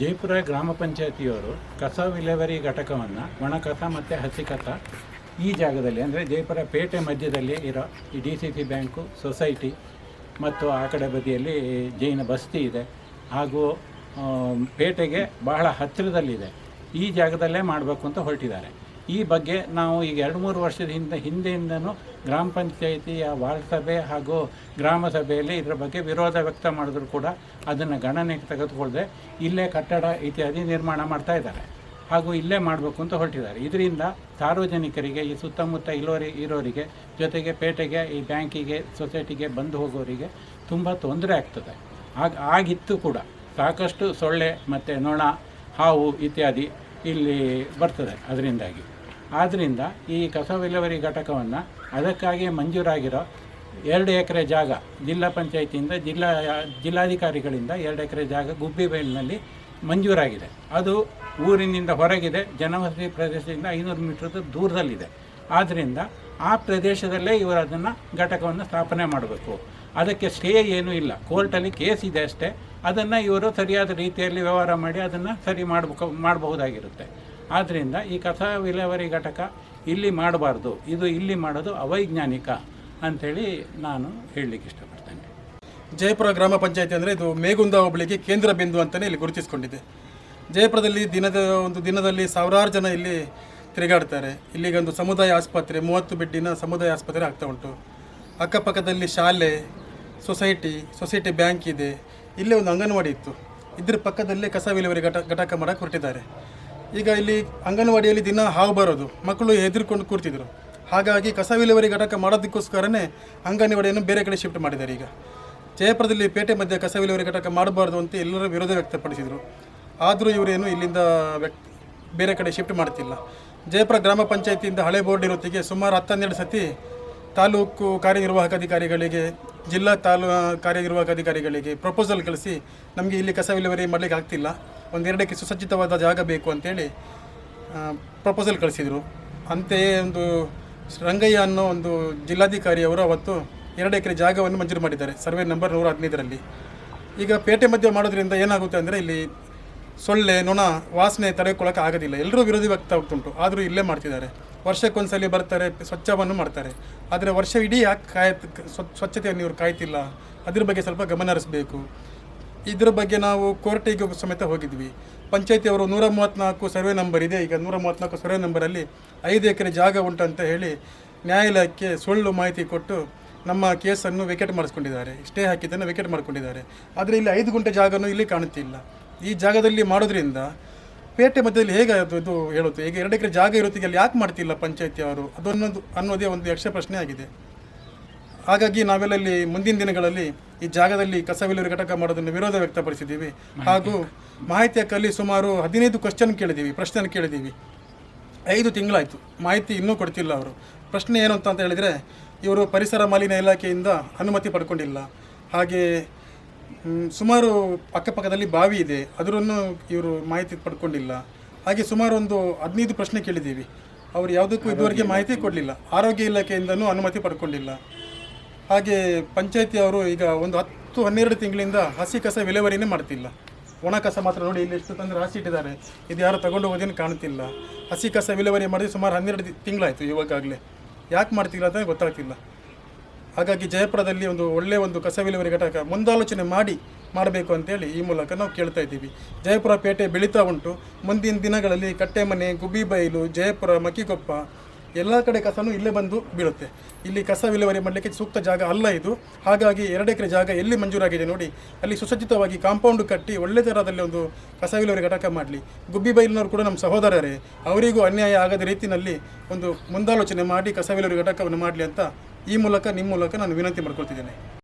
ಜಯಪುರ ಗ್ರಾಮ ಪಂಚಾಯತಿಯವರು ಕಸ ವಿಲೇವರಿ ಘಟಕವನ್ನು ಒಣ ಕಸ ಮತ್ತು ಹಸಿ ಕಸ ಈ ಜಾಗದಲ್ಲಿ, ಅಂದರೆ ಜಯಪುರ ಪೇಟೆ ಮಧ್ಯದಲ್ಲಿ ಇರೋ ಈ D C C bank, society ಮತ್ತು ಆ ಕಡೆ ಬದಿಯಲ್ಲಿ ಜೈನ ಬಸ್ತಿ ಇದೆ. ಹಾಗೂ ಪೇಟೆಗೆ ಬಹಳ ಹತ್ತಿರದಲ್ಲಿದೆ. ಈ ಜಾಗದಲ್ಲೇ ಮಾಡಬೇಕು ಅಂತ ಹೊರಟಿದ್ದಾರೆ. ಈ ಬಗ್ಗೆ ನಾವು ಈಗ ಎರಡು ಮೂರು ವರ್ಷದ ಹಿಂದೆ ಹಿಂದೆಯಿಂದನೂ ಗ್ರಾಮ ಪಂಚಾಯಿತಿಯ ವಾರ್ಡ್ ಸಭೆ ಹಾಗೂ ಗ್ರಾಮ ಸಭೆಯಲ್ಲಿ ಇದರ ಬಗ್ಗೆ ವಿರೋಧ ವ್ಯಕ್ತ ಮಾಡಿದ್ರು ಕೂಡ ಅದನ್ನು ಗಣನೆಗೆ ತೆಗೆದುಕೊಳ್ಳದೆ ಇಲ್ಲೇ ಕಟ್ಟಡ ಇತ್ಯಾದಿ ನಿರ್ಮಾಣ ಮಾಡ್ತಾ ಇದ್ದಾರೆ. ಹಾಗೂ ಇಲ್ಲೇ ಮಾಡಬೇಕು ಅಂತ ಹೊರಟಿದ್ದಾರೆ. ಇದರಿಂದ ಸಾರ್ವಜನಿಕರಿಗೆ, ಈ ಸುತ್ತಮುತ್ತ ಇಲ್ಲೋರಿ, ಇರೋರಿಗೆ, ಜೊತೆಗೆ ಪೇಟೆಗೆ, ಈ ಬ್ಯಾಂಕಿಗೆ, ಸೊಸೈಟಿಗೆ ಬಂದು ಹೋಗೋರಿಗೆ ತುಂಬ ತೊಂದರೆ ಆಗ್ತದೆ. ಆಗ, ಆಗಿತ್ತು ಕೂಡ. ಸಾಕಷ್ಟು ಸೊಳ್ಳೆ ಮತ್ತು ನೊಣ, ಹಾವು ಇತ್ಯಾದಿ ಇಲ್ಲಿ ಬರ್ತದೆ ಅದರಿಂದಾಗಿ. ಆದ್ದರಿಂದ ಈ ಕಸ ವಿಲೇವಾರಿ ಘಟಕವನ್ನು ಅದಕ್ಕಾಗಿ ಮಂಜೂರಾಗಿರೋ ಎರಡು ಎಕರೆ ಜಾಗ ಜಿಲ್ಲಾ ಪಂಚಾಯತಿಯಿಂದ, ಜಿಲ್ಲಾ, ಜಿಲ್ಲಾಧಿಕಾರಿಗಳಿಂದ ಎರಡು ಎಕರೆ ಜಾಗ ಗುಬ್ಬಿಬೈಲಿನಲ್ಲಿ ಮಂಜೂರಾಗಿದೆ. ಅದು ಊರಿನಿಂದ ಹೊರಗಿದೆ, ಜನವಸತಿ ಪ್ರದೇಶದಿಂದ ಐನೂರು ಮೀಟರ್ ದೂರದಲ್ಲಿದೆ. ಆದ್ದರಿಂದ ಆ ಪ್ರದೇಶದಲ್ಲೇ ಇವರು ಅದನ್ನು ಘಟಕವನ್ನು ಸ್ಥಾಪನೆ ಮಾಡಬೇಕು. ಅದಕ್ಕೆ ಸ್ಟೇ ಏನೂ ಇಲ್ಲ. ಕೋರ್ಟಲ್ಲಿ ಕೇಸ್ ಇದೆ ಅಷ್ಟೇ. ಅದನ್ನು ಇವರು ಸರಿಯಾದ ರೀತಿಯಲ್ಲಿ ವ್ಯವಹಾರ ಮಾಡಿ ಅದನ್ನು ಸರಿ ಮಾಡಬೇಕು ಮಾಡಬಹುದಾಗಿರುತ್ತೆ. ಆದ್ದರಿಂದ ಈ ಕಥಾ ವಿಲೇವರಿ ಘಟಕ ಇಲ್ಲಿ ಮಾಡಬಾರ್ದು. ಇದು ಇಲ್ಲಿ ಮಾಡೋದು ಅವೈಜ್ಞಾನಿಕ ಅಂಥೇಳಿ ನಾನು ಹೇಳಲಿಕ್ಕೆ ಇಷ್ಟಪಡ್ತೇನೆ. ಜಯಪುರ ಗ್ರಾಮ ಪಂಚಾಯತಿ ಅಂದರೆ ಇದು ಮೇಗುಂದ ಹೋಬಳಿಗೆ ಕೇಂದ್ರ ಬಿಂದು ಅಂತಲೇ ಇಲ್ಲಿ ಗುರುತಿಸಿಕೊಂಡಿದೆ. ಜಯಪುರದಲ್ಲಿ ದಿನದ ಒಂದು ದಿನದಲ್ಲಿ ಸಾವಿರಾರು ಜನ ಇಲ್ಲಿ ತಿರುಗಾಡ್ತಾರೆ. ಇಲ್ಲಿಗೆ ಒಂದು ಸಮುದಾಯ ಆಸ್ಪತ್ರೆ, ಮೂವತ್ತು ಬೆಡ್ಡಿನ ಸಮುದಾಯ ಆಸ್ಪತ್ರೆ ಆಗ್ತಾ ಉಂಟು. ಅಕ್ಕಪಕ್ಕದಲ್ಲಿ ಶಾಲೆ, ಸೊಸೈಟಿ ಸೊಸೈಟಿ ಬ್ಯಾಂಕ್ ಇದೆ. ಇಲ್ಲೇ ಒಂದು ಅಂಗನವಾಡಿ ಇತ್ತು. ಇದ್ರ ಪಕ್ಕದಲ್ಲೇ ಕಸ ವಿಲೇವರಿ ಘಟ ಘಟಕ ಮಾಡಕ್ಕೆ ಹೊರಟಿದ್ದಾರೆ. ಈಗ ಇಲ್ಲಿ ಅಂಗನವಾಡಿಯಲ್ಲಿ ದಿನ ಹಾವು ಬರೋದು. ಮಕ್ಕಳು ಹೆದರ್ಕೊಂಡು ಕೂರ್ತಿದ್ರು. ಹಾಗಾಗಿ ಕಸ ವಿಲೇವಾರಿ ಘಟಕ ಮಾಡೋದಕ್ಕೋಸ್ಕರನೇ ಅಂಗನವಾಡಿಯನ್ನು ಬೇರೆ ಕಡೆ ಶಿಫ್ಟ್ ಮಾಡಿದ್ದಾರೆ ಈಗ. ಜಯಪುರದಲ್ಲಿ ಪೇಟೆ ಮಧ್ಯೆ ಕಸ ವಿಲೇವಾರಿ ಘಟಕ ಮಾಡಬಾರ್ದು ಅಂತ ಎಲ್ಲರೂ ವಿರೋಧ ವ್ಯಕ್ತಪಡಿಸಿದರು. ಆದರೂ ಇವರೇನು ಇಲ್ಲಿಂದ ವ್ಯಕ್, ಬೇರೆ ಕಡೆ ಶಿಫ್ಟ್ ಮಾಡ್ತಿಲ್ಲ. ಜಯಪುರ ಗ್ರಾಮ ಪಂಚಾಯತಿಯಿಂದ ಹಳೆ ಬೋರ್ಡ್ ಇರೋತ್ತಿಗೆ ಸುಮಾರು ಹತ್ತನ್ನೆರಡು ಸತಿ ತಾಲೂಕು ಕಾರ್ಯನಿರ್ವಾಹಕ ಅಧಿಕಾರಿಗಳಿಗೆ ಜಿಲ್ಲಾ ತಾಲೂ ಕಾರ್ಯನಿರ್ವಾಹಕ ಅಧಿಕಾರಿಗಳಿಗೆ ಪ್ರಪೋಸಲ್ ಕಳಿಸಿ, ನಮಗೆ ಇಲ್ಲಿ ಕಸ ವಿಲೇವಾರಿ ಮಾಡಲಿಕ್ಕೆ ಆಗ್ತಿಲ್ಲ. ಒಂದೆರಡಕ್ಕೆ ಸುಸಜ್ಜಿತವಾದ ಜಾಗ ಬೇಕು ಅಂತೇಳಿ ಪ್ರಪೋಸಲ್ ಕಳಿಸಿದರು. ಅಂತೆಯೇ ಒಂದು ರಂಗಯ್ಯ ಅನ್ನೋ ಒಂದು ಜಿಲ್ಲಾಧಿಕಾರಿ ಅವರು ಅವತ್ತು ಎರಡು ಎಕರೆ ಜಾಗವನ್ನು ಮಂಜೂರು ಮಾಡಿದ್ದಾರೆ, ಸರ್ವೆ ನಂಬರ್ ನೂರ ಹದಿನೈದರಲ್ಲಿ. ಈಗ ಪೇಟೆ ಮಧ್ಯೆ ಮಾಡೋದ್ರಿಂದ ಏನಾಗುತ್ತೆ ಅಂದರೆ ಇಲ್ಲಿ ಸೊಳ್ಳೆ, ನೊಣ ವಾಸನೆ ತಡೆಕೊಳ್ಳೋಕೆ ಆಗೋದಿಲ್ಲ. ಎಲ್ಲರೂ ವಿರೋಧಿ ವ್ಯಕ್ತ ಆಗ್ತುಂಟು ಆದರೂ ಇಲ್ಲೇ ಮಾಡ್ತಿದ್ದಾರೆ. ವರ್ಷಕ್ಕೊಂದ್ಸಲಿ ಬರ್ತಾರೆ, ಸ್ವಚ್ಛವನ್ನು ಮಾಡ್ತಾರೆ. ಆದರೆ ವರ್ಷ ಇಡೀ ಯಾಕೆ ಕಾಯ ಸ್ವಚ್ಛತೆಯನ್ನು ಇವರು ಕಾಯ್ತಿಲ್ಲ. ಅದ್ರ ಬಗ್ಗೆ ಸ್ವಲ್ಪ ಗಮನ ಹರಿಸಬೇಕು. ಇದ್ರ ಬಗ್ಗೆ ನಾವು ಕೋರ್ಟಿಗೆ ಸಮೇತ ಹೋಗಿದ್ವಿ. ಪಂಚಾಯತಿಯವರು ನೂರ ಮೂವತ್ತ್ನಾಲ್ಕು ಸರ್ವೆ ನಂಬರ್ ಇದೆ. ಈಗ ನೂರ ಮೂವತ್ತ್ನಾಲ್ಕು ಸರ್ವೆ ನಂಬರಲ್ಲಿ ಐದು ಎಕರೆ ಜಾಗ ಉಂಟು ಅಂತ ಹೇಳಿ ನ್ಯಾಯಾಲಯಕ್ಕೆ ಸುಳ್ಳು ಮಾಹಿತಿ ಕೊಟ್ಟು ನಮ್ಮ ಕೇಸನ್ನು ವಿಕೆಟ್ ಮಾಡಿಸ್ಕೊಂಡಿದ್ದಾರೆ. ಸ್ಟೇ ಹಾಕಿದ್ದನ್ನು ವಿಕೆಟ್ ಮಾಡ್ಕೊಂಡಿದ್ದಾರೆ ಆದರೆ ಇಲ್ಲಿ ಐದು ಗುಂಟೆ ಜಾಗನೂ ಇಲ್ಲಿ ಕಾಣುತ್ತಿಲ್ಲ. ಈ ಜಾಗದಲ್ಲಿ ಮಾಡೋದ್ರಿಂದ ಪೇಟೆ ಮಧ್ಯದಲ್ಲಿ ಹೇಗೆ ಅದು ಇದು ಹೇಳುತ್ತೆ? ಈಗ ಎರಡು ಎಕರೆ ಜಾಗ ಇರುತ್ತೆ ಅಲ್ಲಿ ಯಾಕೆ ಮಾಡ್ತಿಲ್ಲ ಪಂಚಾಯತಿ ಅವರು? ಅದನ್ನೊಂದು ಅನ್ನೋದೇ ಒಂದು ಯಕ್ಷ ಪ್ರಶ್ನೆ ಆಗಿದೆ. ಹಾಗಾಗಿ ನಾವೆಲ್ಲ ಇಲ್ಲಿ ಮುಂದಿನ ದಿನಗಳಲ್ಲಿ ಈ ಜಾಗದಲ್ಲಿ ಕಸ ವಿಲೇವಾರಿ ಘಟಕ ಮಾಡೋದನ್ನು ವಿರೋಧ ವ್ಯಕ್ತಪಡಿಸಿದ್ದೀವಿ. ಹಾಗೂ ಮಾಹಿತಿ ಹಕ್ಕಲ್ಲಿ ಸುಮಾರು ಹದಿನೈದು ಕ್ವಶನ್ ಕೇಳಿದ್ದೀವಿ ಪ್ರಶ್ನೆ ಕೇಳಿದ್ದೀವಿ. ಐದು ತಿಂಗಳಾಯಿತು. ಮಾಹಿತಿ ಇನ್ನೂ ಕೊಡ್ತಿಲ್ಲ ಅವರು. ಪ್ರಶ್ನೆ ಏನು ಅಂತ ಅಂತ ಹೇಳಿದರೆ ಇವರು ಪರಿಸರ ಮಾಲಿನ್ಯ ಇಲಾಖೆಯಿಂದ ಅನುಮತಿ ಪಡ್ಕೊಂಡಿಲ್ಲ. ಹಾಗೆ ಸುಮಾರು ಅಕ್ಕಪಕ್ಕದಲ್ಲಿ ಬಾವಿ ಇದೆ. ಅದರನ್ನು ಇವರು ಮಾಹಿತಿ ಪಡ್ಕೊಂಡಿಲ್ಲ. ಹಾಗೆ ಸುಮಾರು ಒಂದು ಹದಿನೈದು ಪ್ರಶ್ನೆ ಕೇಳಿದ್ದೀವಿ. ಅವರು ಯಾವುದಕ್ಕೂ ಇದುವರೆಗೆ ಮಾಹಿತಿ ಕೊಡಲಿಲ್ಲ. ಆರೋಗ್ಯ ಇಲಾಖೆಯಿಂದನೂ ಅನುಮತಿ ಪಡ್ಕೊಂಡಿಲ್ಲ. ಹಾಗೆ ಪಂಚಾಯತಿ ಅವರು ಈಗ ಒಂದು ಹತ್ತು ಹನ್ನೆರಡು ತಿಂಗಳಿಂದ ಹಸಿ ಕಸ ವಿಲೇವರಿನೇ ಮಾಡ್ತಿಲ್ಲ. ಒಣ ಕಸ ಮಾತ್ರ ನೋಡಿ ಇಲ್ಲಿ ಎಷ್ಟು ತೊಂದರೆ ಹಾಸಿ ಇಟ್ಟಿದ್ದಾರೆ. ಇದು ಯಾರು ತಗೊಂಡು ಹೋಗೋದೇನು ಕಾಣ್ತಿಲ್ಲ. ಹಸಿ ಕಸ ವಿಲೇವರಿ ಮಾಡಿದ್ರೆ ಸುಮಾರು ಹನ್ನೆರಡು ತಿಂಗಳಾಯಿತು ಇವಾಗಲೇ ಯಾಕೆ ಮಾಡ್ತಿಲ್ಲ ಅಂತ ಗೊತ್ತಾಗ್ತಿಲ್ಲ. ಹಾಗಾಗಿ ಜಯಪುರದಲ್ಲಿ ಒಂದು ಒಳ್ಳೆಯ ಒಂದು ಕಸ ವಿಲೇವಾರಿ ಘಟಕ ಮುಂದಾಲೋಚನೆ ಮಾಡಿ ಮಾಡಬೇಕು ಅಂತೇಳಿ ಈ ಮೂಲಕ ನಾವು ಕೇಳ್ತಾ ಇದ್ದೀವಿ. ಜಯಪುರ ಪೇಟೆ ಬೆಳೀತಾ ಉಂಟು. ಮುಂದಿನ ದಿನಗಳಲ್ಲಿ ಕಟ್ಟೆಮನೆ, ಗುಬ್ಬಿಬೈಲು, ಜಯಪುರ ಮಕ್ಕಿಕೊಪ್ಪ ಎಲ್ಲ ಕಡೆ ಕಸನೂ ಇಲ್ಲೇ ಬಂದು ಬೀಳುತ್ತೆ. ಇಲ್ಲಿ ಕಸ ವಿಲೇವಾರಿ ಮಾಡಲಿಕ್ಕೆ ಸೂಕ್ತ ಜಾಗ ಅಲ್ಲ ಇದು. ಹಾಗಾಗಿ ಎರಡು ಎಕರೆ ಜಾಗ ಎಲ್ಲಿ ಮಂಜೂರಾಗಿದೆ ನೋಡಿ. ಅಲ್ಲಿ ಸುಸಜ್ಜಿತವಾಗಿ ಕಾಂಪೌಂಡ್ ಕಟ್ಟಿ ಒಳ್ಳೆ ಥರದಲ್ಲಿ ಒಂದು ಕಸ ವಿಲೇವಾರಿ ಘಟಕ ಮಾಡಲಿ. ಗುಬ್ಬಿಬೈಲಿನವರು ಕೂಡ ನಮ್ಮ ಸಹೋದರರೇ. ಅವರಿಗೂ ಅನ್ಯಾಯ ಆಗದ ರೀತಿಯಲ್ಲಿ ಒಂದು ಮುಂದಾಲೋಚನೆ ಮಾಡಿ ಕಸ ವಿಲೇವಾರಿ ಘಟಕವನ್ನು ಮಾಡಲಿ ಅಂತ ಈ ಮೂಲಕ ನಿಮ್ಮ ಮೂಲಕ ನಾನು ವಿನಂತಿ ಮಾಡ್ಕೊಳ್ತಿದ್ದೇನೆ.